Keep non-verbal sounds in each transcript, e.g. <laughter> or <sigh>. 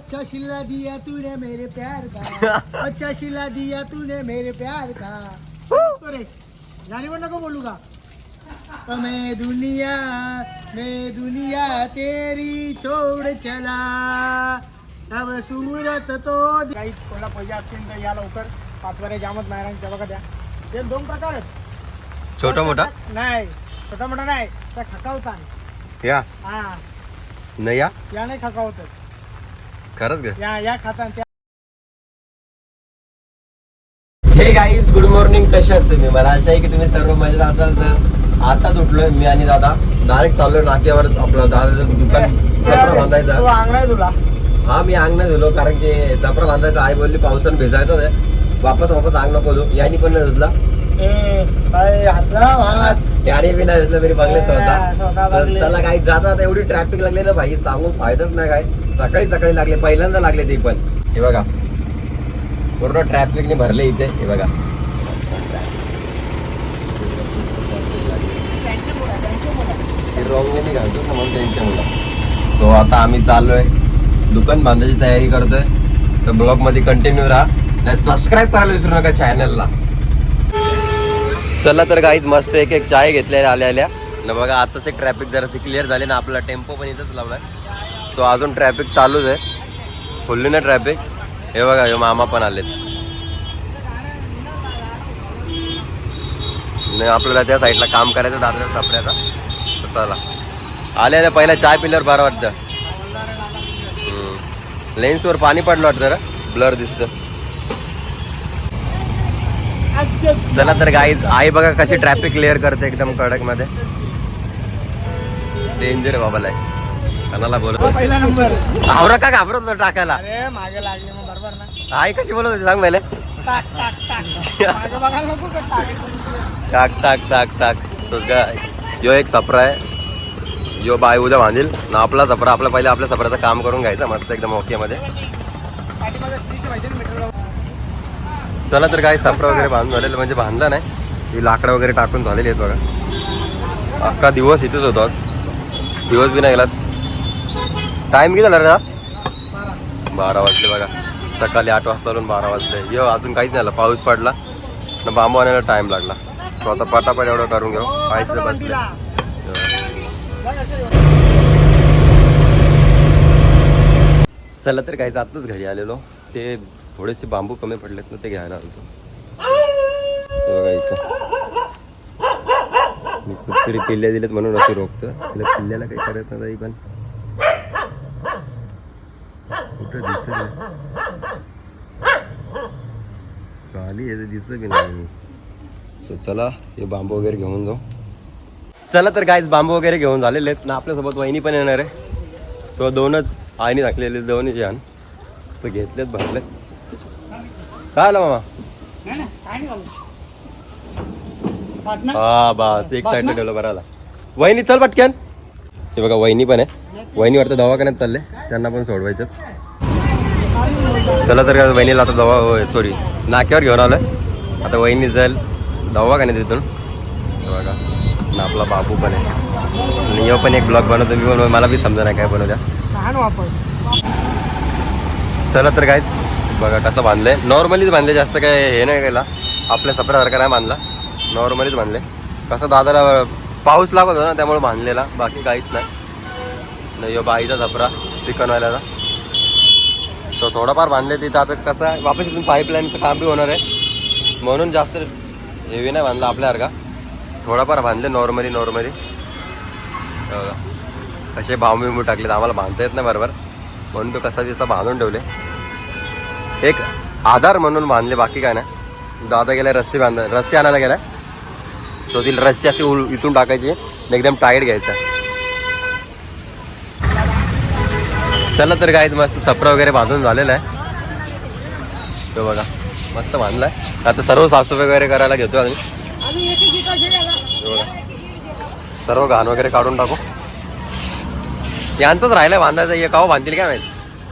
अच्छा शिला दिया तूने मेरे प्यार का। <laughs> अच्छा शिला दिया तूने मेरे प्यार का। तो रे जाने पण नको बोलू का? तो मैं दुनिया मैं दुनिया तेरी छोड़ चला। तब सूरत तो काहीच कोणाला पैसे असतील तर या लवकर. पाचवारे जामत नाही त्या बघा द्या. ते दोन प्रकार आहेत. छोटा मोठा? नाही छोटा मोठा नाही त्या खकावता या. हा. नाही या नाही खकावत खरंच ग या या खाता त्या हे गाईज गुड मॉर्निंग कशा आहात तुम्ही? मला आशा आहे की तुम्ही सर्व मजेत असाल तर आताच उठलोय मी आणि दादा. डायरेक्ट चाललोय नाक्यावर आपलं दादाचं दुकान सफरा तू बांधायचा अंगणा तुला. हा मी अंग नाही धुलो कारण की सफरा बांधायचा. आई बोलली पावसानं भिजायचं आहे. वापस वापस अंग नको धु यांनी पण नाही धुतला. ए बी नाही तरी बघले स्वतः चला काही जाता एवढी ट्रॅफिक लागले ना भाई. सांगू फायदाच नाही काय सकाळी सकाळी लागले पहिल्यांदा लागले ते पण हे बघा पूर्ण ट्रॅफिकने भरले इथे हे बघा रॉंग घालतो ना म्हणून त्यांच्या सो आता आम्ही चाललोय दुकान बांधायची तयारी करतोय तर ब्लॉगमध्ये कंटिन्यू राहा सबस्क्राईब करायला विसरू नका चॅनलला चला तर काहीच मस्त एक एक चाय घेतल्या आल्या आल्या. न बघा आताच एक ट्रॅफिक जराशी क्लिअर झाले ना आपला टेम्पो पण इथंच लावलाय. सो अजून ट्रॅफिक चालूच आहे. फुल्ली ना ट्रॅफिक हे बघा हे मामा पण आलेत. नाही आपल्याला त्या साईडला काम करायचं दादा सापड्याचा. चला. आले आले पहिला चाय पिल्यावर बरं वाटतं. लेन्सवर पाणी पडलं वाटतं ब्लर दिसतं. चला तर गाई आई बघा कशी ट्रॅफिक क्लिअर करते एकदम कडकमध्ये डेंजर बाबा लाय कणाला बोलत पहिला नंबर. आवरा का घाबरत होता टाकायला? अरे मागे लागले मग बरोबर ना. आई कशी बोलत होती सांग पहिले. टाक टाक टाक. मागे बघायला नको का टाक? टाक टाक टाक टाक. सो गाय यो एक सपरा आहे. यो बाय उद्या बांधील ना आपला सपरा आपला पहिले आपल्या सपराचं काम करून घ्यायचं मस्त एकदम ओके मध्ये पाठीमागे स्त्रीची माहिती ना मीटर चला तर काय सापडा वगैरे बांधून झालेलं म्हणजे बांधला नाही. ही लाकडं वगैरे टाकून झालेली आहेत बघा. अख्खा दिवस इथेच होतो. दिवस बी नाही गेला टाइम किती झाला रे बारा वाजले बघा. सकाळी आठ वाजता आलो बारा वाजले. यो अजून काहीच नाही आलं पाऊस पडला. ना बांबू आणायला टाइम लागला. स्वतः पटापट एवढं करून घेऊ. पाहिजे बसले. चला तर काही आताच घरी आलेलो. ते थोडेसे बांबू कमी पडलेत ना ते घ्यायला आलो बघा इथं. मी कुठतरी पिल्ल्या दिलेत म्हणून असं रोखतं. तिला पिल्ल्याला काही करत नाही पण कुठं दिसत नाही याचं दिसत की नाही सो चला हे बांबू वगैरे घेऊन जाऊ. चला तर काहीच बांबू वगैरे घेऊन झालेले आहेत. ना आपल्यासोबत वहिनी पण येणार आहे. सो दोनच आईने टाकलेले दोन्ही छान तर घेतलेत भरलेत. काय आलं मामा? हा बस एक ठेवलं बरं आला. वहिनी चल पटक्यान हे बघा वहिनी पण आहे. वहिनी वाटतं दवाखान्यात चालले. त्यांना पण सोडवायचं. चला तर काय वहिनीला आता दवा सॉरी नाक्यावर घेऊन आलोय. आता वहिनी जाईल दवाखान्यात तिथून बघा आणि आपला बाबू पण आहे. आणि यो पण एक ब्लॉग बनवतो. मी पण मला बी समजा नाही काय बनवत्या चला तर कायच बघा कसं बांधलंय नॉर्मलीच बांधले जास्त काय हे नाही केला. आपल्या सपऱ्यासारखा नाही बांधला. नॉर्मलीच बांधले. कसं दादाला पाऊस लागत होता ना त्यामुळे बांधलेला. बाकी काहीच नाही. नाही यो बाईचा सपरा चिकनवाल्याचा. सो थोडाफार बांधले तिथं. आता कसं आहे, वापस इथून पाईपलाईनचं काम बी होणार आहे. म्हणून जास्त हेवी नाही बांधला आपल्यासारखा थोडाफार बांधले नॉर्मली नॉर्मली असे बांबू बिंबू टाकलेत आम्हाला बांधता येत नाही बरोबर. म्हणून तो कसा दिसा बांधून ठेवले. एक आधार म्हणून बांधले बाकी काय नाही. दादा गेलाय रस्सी बांध रस्सी आणायला गेलाय. सो ती रस्सी अशी उल- इथून टाकायची एकदम टाईट घ्यायचा. चला तर काय मस्त सपरा वगैरे बांधून झालेला आहे. तो बघा मस्त बांधलाय. आता सर्व साफसफाई वगैरे करायला घेतो आम्ही. बघा. सर्व घाण वगैरे काढून टाकू. यांचंच राहिलंय बांधायचं हे काव बांधतील काय माहिती?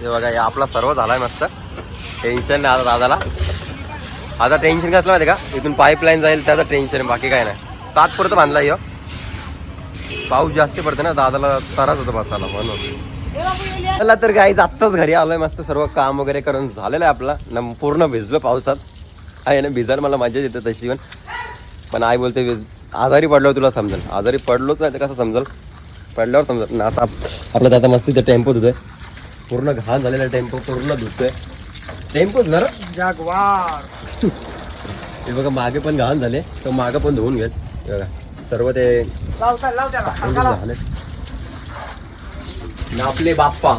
हे बघा हे आपला सर्व झालाय मस्त. टेन्शन नाही आता दादाला. आता टेन्शन कसलं माहिती का? इथून पाईपलाईन जाईल त्याचं टेन्शन बाकी काय नाही. तात्पुरतं बांधला यो. पाऊस जास्त पडते ना दादाला त्रास होतं बसायला म्हणून. चला तर गाईज आत्ताच घरी आलोय मस्त सर्व काम वगैरे करून झालेलं आहे आपला. न पूर्ण भिजलो पावसात. आहे ना भिजायला मला मजा येते तशी पण. पण आई बोलते भिज- आजारी पडल्यावर तुला समजेल. आजारी पडलोच नाही तर कसं समजेल? पडल्यावर समजेल. ना आता आपलं त्याचा मस्त ते टेम्पो धुतोय. पूर्ण घाण झालेला टेम्पो पूर्ण धुतोय. टेम्पोच ना रे? जागवार हे बघा मागे पण घाण झाले. तर मागं पण धुवून घेत. हे बघा सर्व ते लाव त्याला, लाव त्याला. हलका लाव. झाले. ना आपले बाप्पा.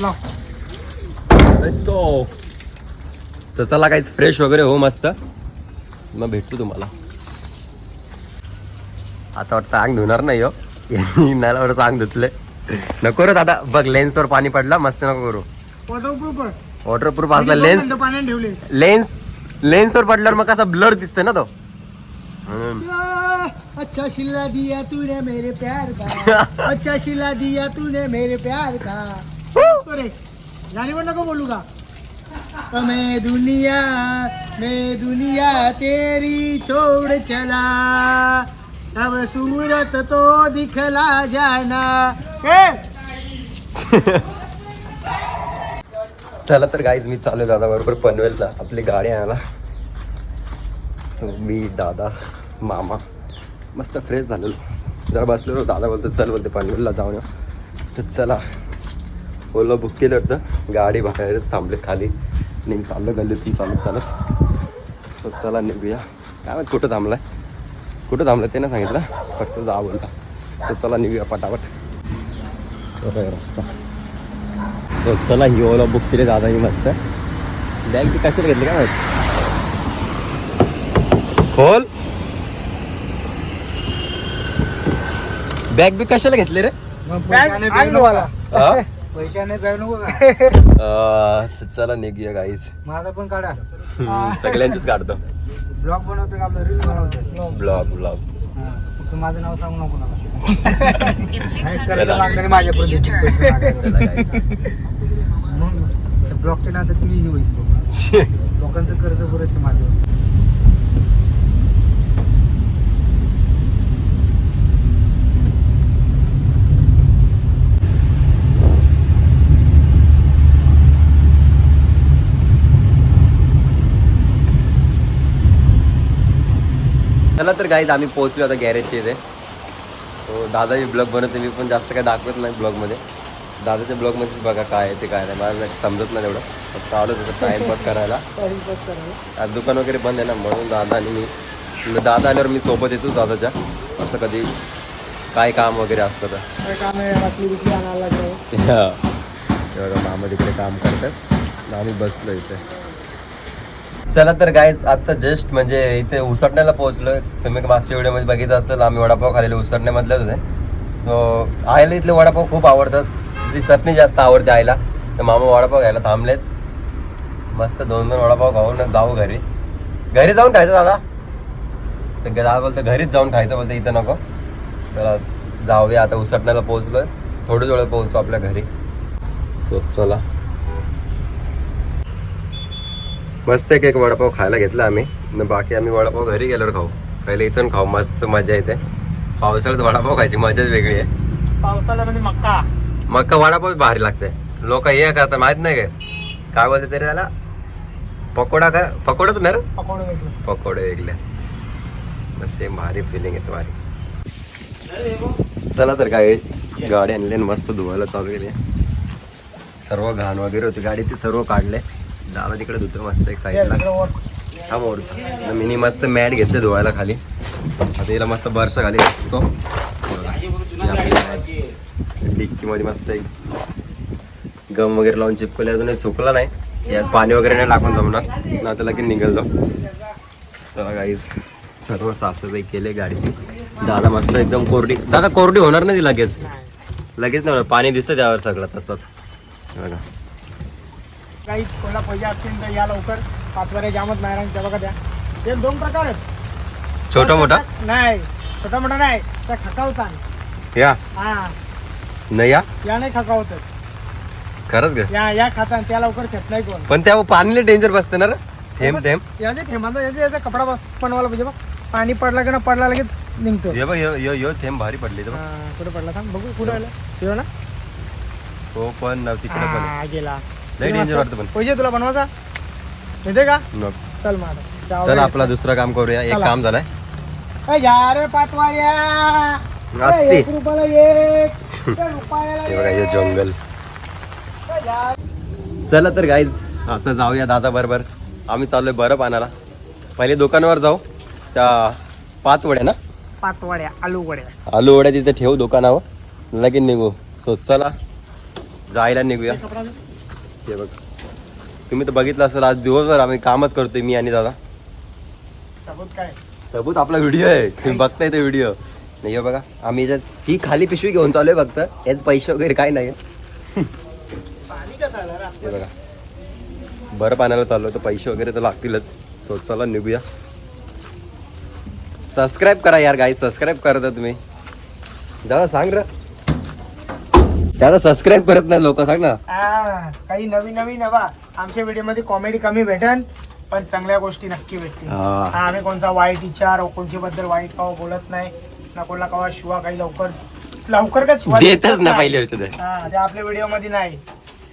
लाव. Let's go. तर चला काही फ्रेश वगैरे हो मस्त. मग भेटतो तुम्हाला. आता वाटतं आंग धुणार नाही हो. <laughs> नाला वाटतं आंग धुतले नको रे दादा बघ लेन्सवर पाणी पडला मस्त नको करू. वॉटरप्रूफ असला दोन लेन्स मिनिटं पाण्यात ठेवले लेन्स लेन्सवर पडल्यावर मग कसा ब्लर दिसते ना तो. म्हणून <laughs> अच्छा शिला दिया तूने मेरे प्यार का? <laughs> अच्छा शिला दिया तूने मेरे प्यार का? तो रे नको बोलू का? तो मैं दुनिया मैं दुनिया तेरी छोड़ चला। अब सूरत तो दिखला जाना. ए! चला तर गाईज मी चालू दादा बरोबर पनवेलला. आपली गाडी आणायला सो मी दादा मामा मस्त फ्रेश झालेलो. जरा बसलेलो दादा बोलतो चल बोलते पनवेलला जाऊन तर चला. ओला बुक केलं होतं. गाडी बाहेरच थांबले खाली. नेहमी चाललं गल्लीतून चालत चालत. सो चला निघूया. काय माहीत कुठं थांबलाय. कुठं थांबलं ते नाही सांगितलं. फक्त जा बोलता. तर चला निघूया पटापट. रस्ता. तर चला ही ओला बुक केली दादा ही मस्त. बॅग ती कशाला घेतली काय माहीत? खोल. बॅग बी कशाला घेतली रे? बॅग आण तुम्हाला. पैशाने का? चला निघूया गाईज माझा पण काढा. सगळ्यांचीच काढतो. ब्लॉग बनवतो का आपलं रील बनवतो ब्लॉग ब्लॉग फक्त माझं नाव सांगू नको नका In 600 करायला चला. meters, लागणारे माझ्या make a प्रति U-turn. पैसे मागायचे. चला guys. <laughs> म्हणून ब्लॉगच्या नादात मी हे व्हायचो लोकांचं कर्ज बरंच माझ्यावर चला तर गाईज आम्ही पोहोचलो आता गॅरेजच्या इथे. तो दादाही ब्लॉग बनवते मी पण जास्त काय दाखवत नाही ब्लॉगमध्ये दादाच्या ब्लॉगमध्ये बघा काय आहे ते काय नाही. मला समजत नाही तेवढं. फक्त आलो त्याचं टाईमपास करायला. आज दुकान वगैरे बंद आहे ना म्हणून दादा आणि मी दादा आल्यावर मी सोबत येतो दादाच्या. असं कधी काय काम वगैरे असतं तर. <laughs> मामा तिकडे काम करतात. आम्ही बसलो इथे. चला तर गायच आता जस्ट म्हणजे इथे उसटण्याला पोहोचलोय. तुम्ही मागच्या व्हिडिओमध्ये बघितलं असेल आम्ही वडापाव खालेले उसटण्यामधलेच होते. सो आईला इथले वडापाव खूप आवडतात. ती चटणी जास्त आवडते आईला. तर मामा वडापाव घ्यायला थांबलेत. मस्त दोन दोन वडापाव खाऊन जाऊ घरी. घरी जाऊन खायचं दादा. तर दादा बोलतो घरीच जाऊन खायचं बोलतं इथं नको. चला जाऊया. आता उसटण्याला पोहोचलोय. थोडं थोडं पोहोचू आपल्या घरी. सो चला. मस्त एक एक वडापाव खायला घेतला आम्ही. न बाकी आम्ही वडापाव घरी गेल्यावर खाऊ. पहिले इथून खाऊ. मस्त मजा येते. पावसाळ्यात वडापाव खायची मजाच वेगळी आहे. पावसाळ्यामध्ये मक्का. मग का वडापाव भारी लागते. लोक हे करतात माहीत नाही काय काय बोलते तरी त्याला? पकोडा का? पकोडाच ना पकोडे वेगळे. बस सेम भारी फिलिंग येते भारी. चला तर काय गाडी आणली आणि मस्त धुवायला चालू केली. सर्व घाण वगैरे होती. गाडी ते सर्व काढले. दादा तिकडे धुतो मस्त एक साईडला हा मोर मिनी मस्त मॅट घेतले धुवायला खाली. आता हिला मस्त बर्ष खाली असतो डिक्की मध्ये मस्त एक गम वगैरे लावून चिपकले अजूनही सुकला नाही. यात पाणी वगैरे नाही टाकून जमणार. ना तर लगेच निघेल तो. चला गाईज सर्व साफसफाई केली गाडीची. दादा मस्त एकदम कोरडी. दादा कोरडी होणार नाही ती लगेच. लगेच नाही होणार. पाणी दिसतं त्यावर सगळं तसंच. बघा. काहीच कोणाला पैसे असतील तर या लवकर. पाचवाऱ्या जामत नाही राहून त्या बघा द्या ते दोन प्रकार आहेत. छोटा मोठा? नाही छोटा मोठा नाही त्या खकावता. या? हा. नाही या? या नाही खकावत. खरंच ग या या खाता त्या लवकर खेत नाही कोण. पण त्या पाणीला डेंजर बसते ना रे? थेंब थेंब. याचे थेंबांचा याचे याचा कपडा बस बनवायला पाहिजे बघ. पाणी पडला की ना पडला लगेच निघतो. हे बघ यो यो यो थेंब भारी पडली कुठं पडला थांब बघू कुठं आला? ठेव ना. हो पण तिकडे पण गेला. लय किती danger वाजता? वाटतं पण. पैसे तुला बनवायचा येते का नको. चल मग आता. जाऊ चल. आपला दुसरं काम करूया एक चला. काम झालंय ए, या रे पातवाड्या असते. ए, एक रुपयाला एक <laughs> ए, रुपयाला हे बघा हे एक. जंगल ए, या. चला तर गाईज आता जाऊया दादा बरोबर आम्ही चाललोय बरं पाण्याला पहिले दुकानावर जाऊ त्या पाच वड्या ना पातवाड्या आलू वड्या आलू वड्या तिथे ठेवू दुकानावर लगेच निघू सो चला जायला निघूया हे बघ. तुम्ही तर बघितलं असेल आज दिवसभर आम्ही कामच करतोय मी आणि दादा. सबूत काय? सबूत आपला व्हिडिओ आहे. तुम्ही बघताय ते व्हिडिओ नाही हे बघा आम्ही याच्यात ही खाली पिशवी घेऊन चालूय फक्त. यात पैसे वगैरे काय नाही. हे बघा. बरं पाण्याला चाललो तर पैसे वगैरे तर लागतीलच. सो चला निघूया. सबस्क्राईब करा यार गाई सबस्क्राईब करता तुम्ही. दादा सांग र. दादा सबस्क्राईब करत नाही लोक सांग ना. हा, काही नवीन नवीन हवा. आमच्या व्हिडिओमध्ये कॉमेडी कमी भेटन पण चांगल्या गोष्टी नक्की भेटतील. हा. हा, आम्ही कोणचा वाईट विचार कोणच्या बद्दल वाईट कवा बोलत नाही. ना कोणाला कवा शिवा काही लवकर लवकर का शिवा देतच ना पहिले होते ते हा, ते आपल्या व्हिडिओमध्ये नाही.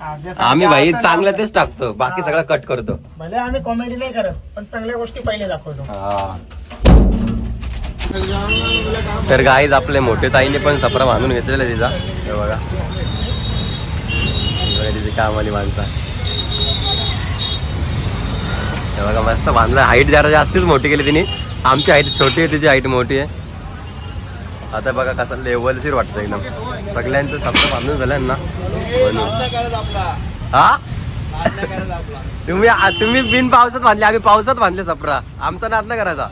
हा, जे आम्ही भाई चांगलं तेच टाकतो बाकी हा. सगळं कट करतो. भले आम्ही कॉमेडी नाही करत पण चांगल्या गोष्टी पहिले दाखवतो. हा. तर गाईज आपले मोठे ताईने पण सपरा बांधून घेतलेला तिचा. हे बघा. तिची काम तिची कामाली माणसा. हे बघा मस्त बांधला. हाईट जरा जास्तीच मोठी केली तिने. आमची हाईट छोटी आहे तिची हाईट मोठी आहे. आता बघा कसं लेवलशीर वाटतं एकदम. सगळ्यांचं सपरा बांधून झालं ना. हा? <laughs> तुम्ही तुम्ही बिन पावसात बांधले आम्ही पावसात बांधले सपरा आमचा नाद ना करायचा.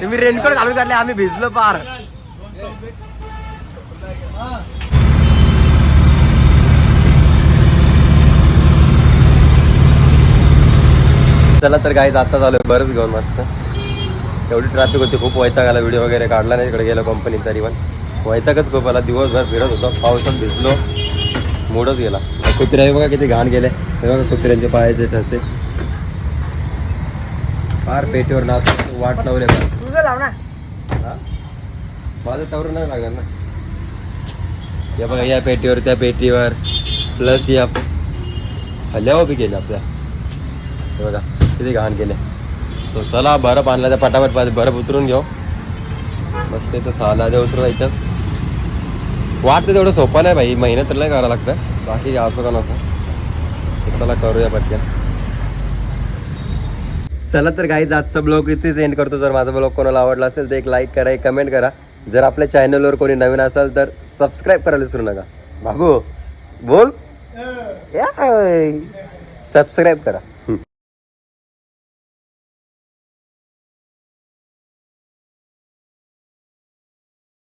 तुम्ही रेनकोट घालून काढले आम्ही भिजलो पार. चला तर गाईज आता झालं बरंच घेऊन मस्त. एवढी ट्रॅफिक होती खूप वैताग आला व्हिडिओ वगैरे काढला नाही इकडे गेलो कंपनीत तरी पण. वैतागच खूप आला दिवसभर फिरत होतो पावसात भिजलो. मोडच गेला. कुत्रे बघा किती घाण गेले. हे बघा कुत्र्यांचे पायाचे ठसे. फार पेटीवर नाच वाट लावले बा तुझं लाव ना हा? माझं तवर नाही लागणार ना. या बघा या पेटीवर त्या पेटीवर. प्लस या हल्यावर बी गेले आपल्या. हे बघा किती घाण केले. सो चला बरं आणला त्या पटापट पाहिजे बरं उतरून घेऊ. मस्त इथं सहाला दे उतरवायच्यात वाटतं तेवढं सोपं नाही भाई मेहनत तर नाही करावं लागतं. बाकी असं का नसं. तर चला करूया पटकन. चला तर काही आजचा ब्लॉग इथेच एंड करतो. जर माझा ब्लॉग कोणाला आवडला असेल तर एक लाईक करा एक कमेंट करा. जर आपल्या चॅनलवर कोणी नवीन असेल तर सबस्क्राईब करायला विसरू नका. बाबू बोल. सबस्क्राईब करा.